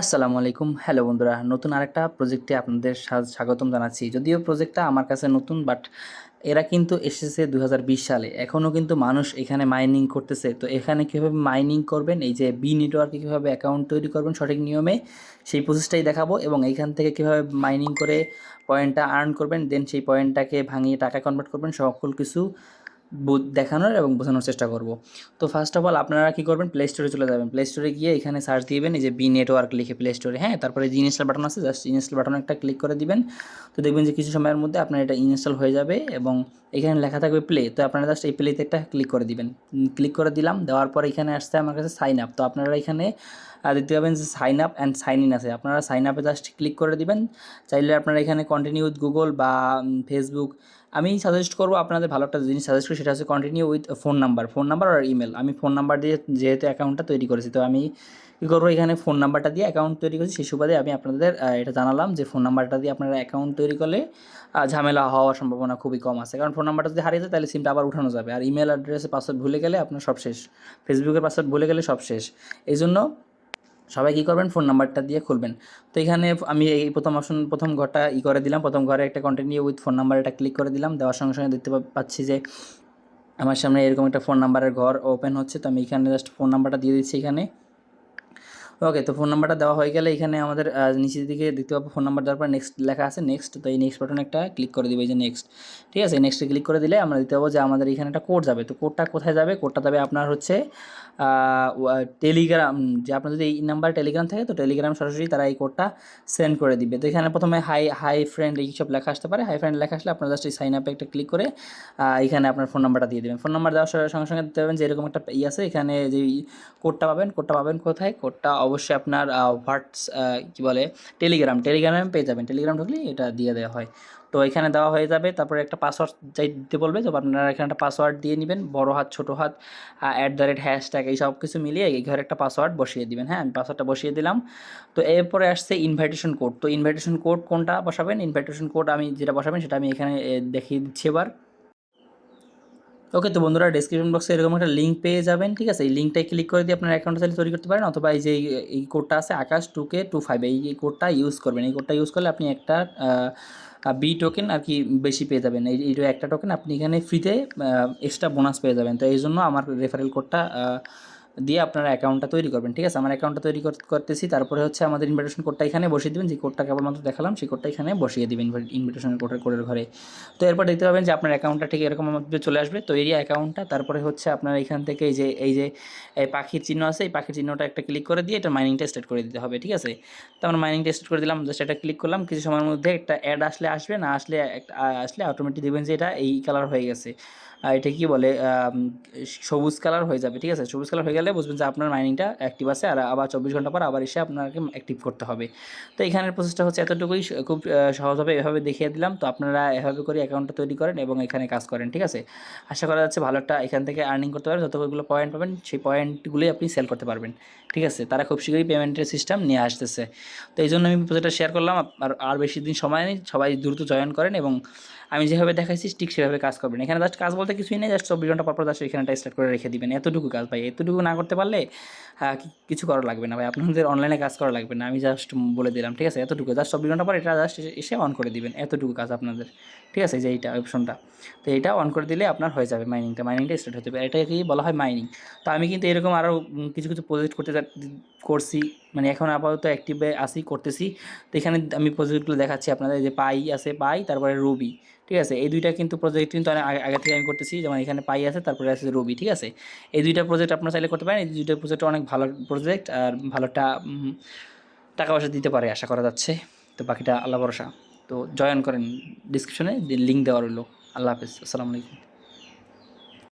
আসসালামু আলাইকুম। হ্যালো বন্ধুরা, নতুন আরেকটা প্রজেক্টে আপনাদের স্বাগতম জানাচ্ছি। যদিও প্রজেক্টটা আমার কাছে নতুন, বাট এরা কিন্তু এসেছে দু হাজার বিশ সালে। এখনও কিন্তু মানুষ এখানে মাইনিং করতেছে। তো এখানে কীভাবে মাইনিং করবেন, এই যে বি নেটওয়ার্কে কীভাবে অ্যাকাউন্ট তৈরি করবেন সঠিক নিয়মে, সেই প্রসেসটাই দেখাবো এবং এইখান থেকে কীভাবে মাইনিং করে পয়েন্টটা আর্ন করবেন দেন সেই পয়েন্টটাকে ভাঙিয়ে টাকা কনভার্ট করবেন, সকল কিছু দেখানোর এবং বোঝানোর চেষ্টা করব। তো ফার্স্ট অফ অল আপনারা কী করবেন? প্লে স্টোরে চলে যাবেন। প্লে স্টোরে গিয়ে এখানে সার্চ দিবেন, এই যে বি নেটওয়ার্ক লিখে প্লে স্টোরে হ্যাঁ তারপরে যে ইনস্টল বাটন আছে জাস্ট ইনস্টল বাটন একটা ক্লিক করে দিবেন। তো দেখবেন যে কিছু সময়ের মধ্যে আপনার এটা ইনস্টল হয়ে যাবে এবং এখানে লেখা থাকবে প্লে তো আপনারা জাস্ট এই প্লেতে একটা ক্লিক করে দিবেন। ক্লিক করে দিলাম, দেওয়ার পর এখানে আসছে আমার কাছে সাইন আপ তো আপনারা এখানে আহ, দেখতে পাবেন যে sign up and sign in আছে। আপনারা সাইন আপে জাস্ট ক্লিক করে দিবেন। চাইলে আপনারা এখানে কন্টিনিউ উইথ গুগল বা ফেসবুক আমি সাজেস্ট করব আপনাদের ভালো একটা জিনিস সাজেস্ট করি সেটা হচ্ছে continue with phone number phone number R email আমি ফোন নাম্বার দিয়ে যেহেতু অ্যাকাউন্টটা তৈরি করেছি তো আমি কী করব এখানে ফোন নাম্বারটা দিয়ে অ্যাকাউন্ট তৈরি করেছি। সেই সুবাদে আমি আপনাদের এটা জানালাম যে ফোন নাম্বারটা দিয়ে আপনারা অ্যাকাউন্ট তৈরি করলে ঝামেলা হওয়ার সম্ভাবনা খুবই কম আছে। কারণ ফোন নাম্বারটা যদি হারিয়ে যায় তাহলে সিমটা আবার উঠানো যাবে। আর ইমেল অ্যাড্রেসে পাসওয়ার্ড ভুলে গেলে আপনার সব শেষ। ফেসবুকের পাসওয়ার্ড ভুলে গেলে সব শেষ। এই জন্য সবাই কী করবেন? ফোন নাম্বারটা দিয়ে খুলবেন। তো এখানে আমি এই প্রথম অপশন প্রথম ঘরটা ই করে দিলাম। প্রথম ঘরে একটা কন্টিনিউ উইথ ফোন নাম্বার এটা ক্লিক করে দিলাম। দেওয়ার সঙ্গে সঙ্গে দেখতে পাচ্ছি যে আমার সামনে এরকম একটা ফোন নাম্বারের ঘর ওপেন হচ্ছে। তো আমি এখানে জাস্ট ফোন নাম্বারটা দিয়ে দিচ্ছি এখানে। ওকে তো ফোন নাম্বারটা দেওয়া হয়ে গেলে এখানে আমাদের নিচের দিকে দেখতে পাবো ফোন নাম্বার দেওয়ার পর নেক্সট লেখা আছে নেক্সট তো এই নেক্সট বাটন একটা ক্লিক করে দিবে যে নেক্সট ঠিক আছে নেক্সটে ক্লিক করে দিলে আমরা দিতে পাবো যে আমাদের এখানে একটা কোড যাবে। তো কোডটা কোথায় যাবে? কোডটা যাবে আপনার হচ্ছে টেলিগ্রাম যে আপনার যদি এই নাম্বার টেলিগ্রাম থাকে, তো টেলিগ্রাম সরাসরি তারা এই কোডটা সেন্ড করে দিবে। তো এখানে প্রথমে হাই হাই ফ্রেন্ড এই সব লেখা আসতে পারে। হাই ফ্রেন্ড লেখা আসলে আপনার জাস্ট এই সাইন আপে একটা ক্লিক করে এখানে আপনার ফোন নাম্বারটা দিয়ে দেবেন। ফোন নাম্বার দেওয়ার সঙ্গে সঙ্গে দেখতে পাবেন যে এরকম একটা ই আছে, এখানে যে কোডটা পাবেন কোডটা পাবেন কোথায়? কোডটা অবশ্যই আপনার হোয়াটস কী বলে, টেলিগ্রাম, টেলিগ্রামে পেয়ে যাবেন। টেলিগ্রাম ঢুকলেই এটা দিয়ে দেওয়া হয়। তো এখানে দেওয়া হয়ে যাবে। তারপরে একটা পাসওয়ার্ড চাই দিতে বলবে, তো আপনারা এখানে একটা পাসওয়ার্ড দিয়ে নেবেন। বড় হাত, ছোটো হাত অ্যাট দ্য রেট হ্যাশট্যাগ এই সব কিছু মিলিয়ে এই ঘরে একটা পাসওয়ার্ড বসিয়ে দিবেন। হ্যাঁ আমি পাসওয়ার্ডটা বসিয়ে দিলাম। তো এরপরে আসছে ইনভাইটেশন কোড তো ইনভাইটেশন কোড কোনটা বসাবেন? ইনভাইটেশন কোড আমি যেটা বসাবেন সেটা আমি এখানে দেখিয়ে দিচ্ছি এবার। ওকে তো বন্ধুরা ডিসক্রিপশন বক্সে এরকম একটা লিঙ্ক পেয়ে যাবেন, ঠিক আছে? এই লিঙ্কটাই ক্লিক করে দিয়ে আপনার অ্যাকাউন্টটা চাইলে তৈরি করতে পারেন, অথবা এই যে, এই- কোডটা আছে, Akash two K two five এই কোডটা ইউজ করবেন। এই কোডটা ইউজ করলে আপনি একটা বি টোকেন আর কি বেশি পেয়ে যাবেন। এই একটা টোকেন আপনি এখানে ফ্রিতে এক্সট্রা বোনাস পেয়ে যাবেন। তো এই জন্য আমার রেফারেল কোডটা দিয়ে আপনারা অ্যাকাউন্টটা তৈরি করবেন, ঠিক আছে? আমার অ্যাকাউন্টটা তৈরি কর- করতেছি, তারপরে হচ্ছে আমাদের ইনভিটেশন কোডটা এখানে বসিয়ে দেবেন, যে কোডটা কেবলমাত্র দেখালাম, সেই কোডটা এখানে বসিয়ে দেবেন ইনভিটেশন কোডের কোডের ঘরে। তো এরপর দেখতে পাবেন যে আপনার অ্যাকাউন্টটা ঠিক এরকম মধ্যে চলে আসবে। তো এরিয়া অ্যাকাউন্টটা তারপরে হচ্ছে আপনার এখান থেকে এই যে এই যে, এই পাখির চিহ্ন আছে, এই পাখির চিহ্নটা একটা ক্লিক করে দিয়ে এটা মাইনিংটা স্টার্ট করে দিতে হবে, ঠিক আছে? তো আমরা মাইনিংটা স্টার্ট করে দিলাম জাস্ট এটা ক্লিক করলাম, কিছু সময়ের মধ্যে একটা অ্যাড আসলে আসবে, না আসলে আসলে অটোমেটিক দেখবেন যে এটা এই কালার হয়ে গেছে। এটা কি বলে সবুজ কালার হয়ে যাবে, ঠিক আছে? সবুজ কালার হয়ে গেলে বুঝবেন যে আপনার মাইনিংটা অ্যাক্টিভ আছে আর আবার চব্বিশ ঘণ্টা পর আবার এসে আপনাকে অ্যাক্টিভ করতে হবে। তো এখানের প্রসেসটা হচ্ছে এতটুকুই খুব সহজভাবে এভাবে দেখিয়ে দিলাম। তো আপনারা এভাবে করে অ্যাকাউন্টটা তৈরি করেন এবং এখানে কাজ করেন, ঠিক আছে? আশা করা যাচ্ছে ভালো একটা এখান থেকে আর্নিং করতে পারবেন। যতগুলো পয়েন্ট পাবেন, সেই পয়েন্টগুলোই আপনি সেল করতে পারবেন, ঠিক আছে? তারা খুব শীঘ্রই পেমেন্টের সিস্টেম নিয়ে আসতেছে। তো এই জন্য আমি প্রজেক্টটা শেয়ার করলাম। আর আর বেশি দিন সময় নেই। সবাই দ্রুত জয়েন করেন এবং আমি যেভাবে দেখাইছি, ঠিক সেভাবে কাজ করবেন। এখানে জাস্ট কাজ বলতে কিছুই নেই। জাস্ট চব্বিশ ঘণ্টা পর পর জাস্ট এখানেটা স্টার্ট করে রেখে দিবেন। এতটুকু কাজ ভাই, এতটুকু না করতে পারলে হ্যাঁ, কিছু করা লাগবে না ভাই। আপনাদের অনলাইনে কাজ করা লাগবে না। আমি জাস্ট বলে দিলাম ঠিক আছে? এতটুকু। জাস্ট চব্বিশ ঘণ্টা পর এটা জাস্ট এসে অন করে দিবেন এতটুকু কাজ আপনাদের। ঠিক আছে? যে এইটা অপশনটা তো এটা অন করে দিলে আপনার হয়ে যাবে মাইনিংটা মাইনিংটা স্টার্ট হতে পারে। এটাকেই বলা হয় মাইনিং তো আমি কিন্তু এরকম আরও কিছু কিছু প্রজেক্ট করতে করছি। মানে এখন আপাতত অ্যাক্টিভে আসি করতেছি। তো এখানে আমি প্রজেক্টগুলো দেখাচ্ছি আপনাদের যে পাই আছে, পাই, তারপরে রুবি, ঠিক আছে? এই দুইটা কিন্তু প্রজেক্ট কিন্তু অনেক আগে থেকে আমি করতেছি, যেমন এখানে পাই আছে, তারপরে আছে রুবি, ঠিক আছে? এই দুইটা প্রজেক্ট আপনারা চাইলে করতে পারেন, এই দুইটা প্রজেক্ট অনেক ভালো প্রজেক্ট আর ভালোটা টাকা পয়সা দিতে পারে, আশা করা যাচ্ছে। তো বাকিটা আল্লাহ ভরসা। তো জয়েন করেন ডিসক্রিপশনে লিঙ্ক দেওয়া রইল। আল্লাহ হাফিজ, আসসালামু আলাইকুম।